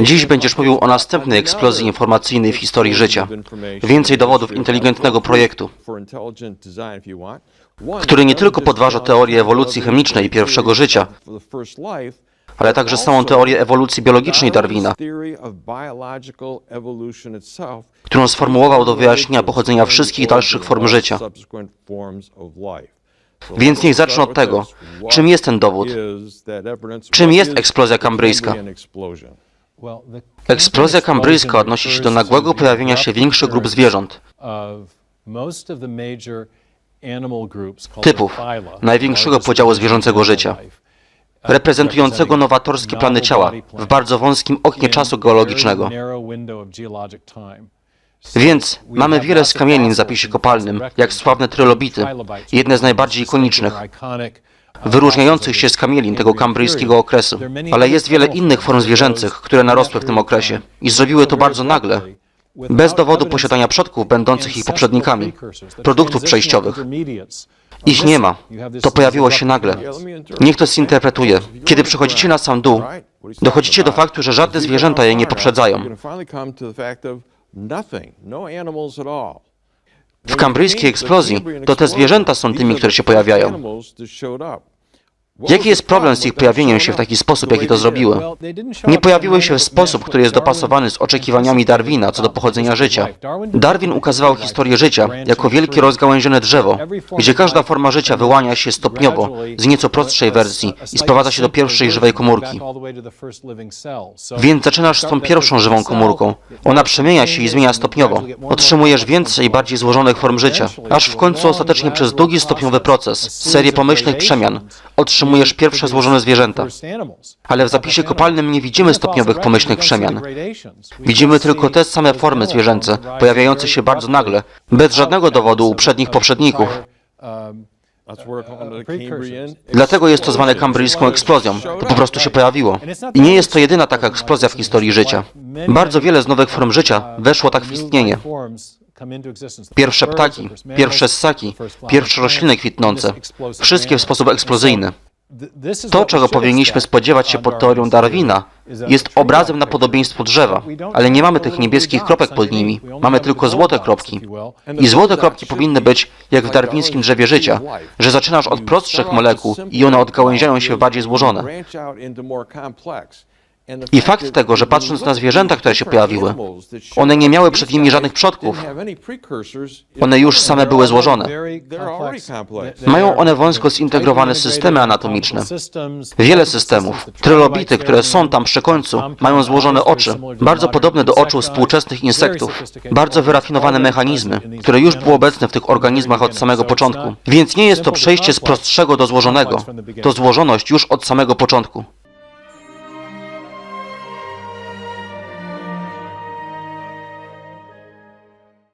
Dziś będziesz mówił o następnej eksplozji informacyjnej w historii życia. Więcej dowodów inteligentnego projektu, który nie tylko podważa teorię ewolucji chemicznej pierwszego życia, ale także samą teorię ewolucji biologicznej Darwina, którą sformułował do wyjaśnienia pochodzenia wszystkich dalszych form życia. Więc niech zacznę od tego, czym jest ten dowód, czym jest eksplozja kambryjska. Eksplozja kambryjska odnosi się do nagłego pojawienia się większych grup zwierząt, typów największego podziału zwierzęcego życia, reprezentującego nowatorskie plany ciała w bardzo wąskim oknie czasu geologicznego. Więc mamy wiele skamielin w zapisie kopalnym, jak sławne trylobity, jedne z najbardziej ikonicznych, wyróżniających się z kamielin tego kambryjskiego okresu. Ale jest wiele innych form zwierzęcych, które narosły w tym okresie i zrobiły to bardzo nagle, bez dowodu posiadania przodków będących ich poprzednikami, produktów przejściowych. Ich nie ma. To pojawiło się nagle. Niech to zinterpretuje. Kiedy przychodzicie na sam dół, dochodzicie do faktu, że żadne zwierzęta je nie poprzedzają. W kambryjskiej eksplozji to te zwierzęta są tymi, które się pojawiają. Jaki jest problem z ich pojawieniem się w taki sposób, jaki to zrobiły? Nie pojawiły się w sposób, który jest dopasowany z oczekiwaniami Darwina co do pochodzenia życia. Darwin ukazywał historię życia jako wielkie rozgałęzione drzewo, gdzie każda forma życia wyłania się stopniowo z nieco prostszej wersji i sprowadza się do pierwszej żywej komórki. Więc zaczynasz z tą pierwszą żywą komórką. Ona przemienia się i zmienia stopniowo. Otrzymujesz więcej i bardziej złożonych form życia, aż w końcu ostatecznie przez długi stopniowy proces, serię pomyślnych przemian, otrzymujesz pierwsze złożone zwierzęta. Ale w zapisie kopalnym nie widzimy stopniowych pomyślnych przemian. Widzimy tylko te same formy zwierzęce, pojawiające się bardzo nagle, bez żadnego dowodu uprzednich poprzedników. Dlatego jest to zwane kambryjską eksplozją. To po prostu się pojawiło. I nie jest to jedyna taka eksplozja w historii życia. Bardzo wiele z nowych form życia weszło tak w istnienie. Pierwsze ptaki, pierwsze ssaki, pierwsze rośliny kwitnące, wszystkie w sposób eksplozyjny. To, czego powinniśmy spodziewać się pod teorią Darwina, jest obrazem na podobieństwo drzewa, ale nie mamy tych niebieskich kropek pod nimi, mamy tylko złote kropki. I złote kropki powinny być jak w darwińskim drzewie życia, że zaczynasz od prostszych molekuł i one odgałęziają się w bardziej złożone. I fakt tego, że patrząc na zwierzęta, które się pojawiły, one nie miały przed nimi żadnych przodków, one już same były złożone. Mają one wąsko zintegrowane systemy anatomiczne. Wiele systemów. Trylobity, które są tam przy końcu, mają złożone oczy, bardzo podobne do oczu współczesnych insektów. Bardzo wyrafinowane mechanizmy, które już były obecne w tych organizmach od samego początku. Więc nie jest to przejście z prostszego do złożonego. To złożoność już od samego początku.